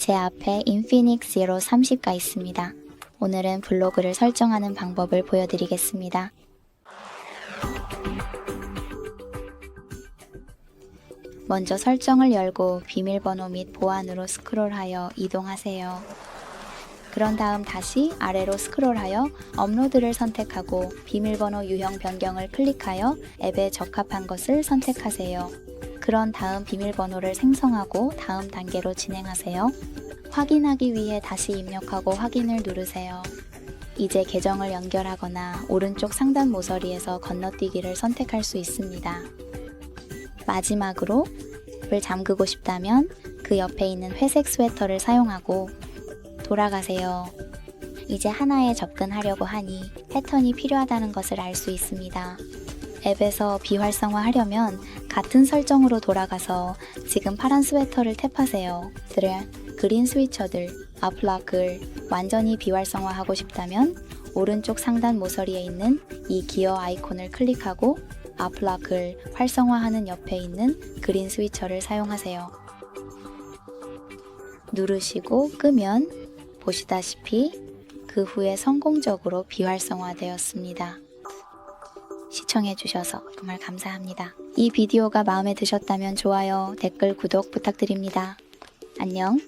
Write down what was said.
제 앞에 인피닉 제로 30가 있습니다. 오늘은 블로그를 설정하는 방법을 보여드리겠습니다. 먼저 설정을 열고 비밀번호 및 보안으로 스크롤하여 이동하세요. 그런 다음 다시 아래로 스크롤하여 업로드를 선택하고 비밀번호 유형 변경을 클릭하여 앱에 적합한 것을 선택하세요. 그런 다음 비밀번호를 생성하고 다음 단계로 진행하세요. 확인하기 위해 다시 입력하고 확인을 누르세요. 이제 계정을 연결하거나 오른쪽 상단 모서리에서 건너뛰기를 선택할 수 있습니다. 마지막으로 을 잠그고 싶다면 그 옆에 있는 회색 스웨터를 사용하고 돌아가세요. 이제 하나에 접근하려고 하니 패턴이 필요하다는 것을 알 수 있습니다. 앱에서 비활성화하려면 같은 설정으로 돌아가서 지금 파란 스웨터를 탭하세요. 들을 그린 스위처들, 앞락을 완전히 비활성화하고 싶다면 오른쪽 상단 모서리에 있는 이 기어 아이콘을 클릭하고 앞락을 활성화하는 옆에 있는 그린 스위처를 사용하세요. 누르시고 끄면 보시다시피 그 후에 성공적으로 비활성화되었습니다. 시청해주셔서 정말 감사합니다. 이 비디오가 마음에 드셨다면 좋아요, 댓글, 구독 부탁드립니다. 안녕.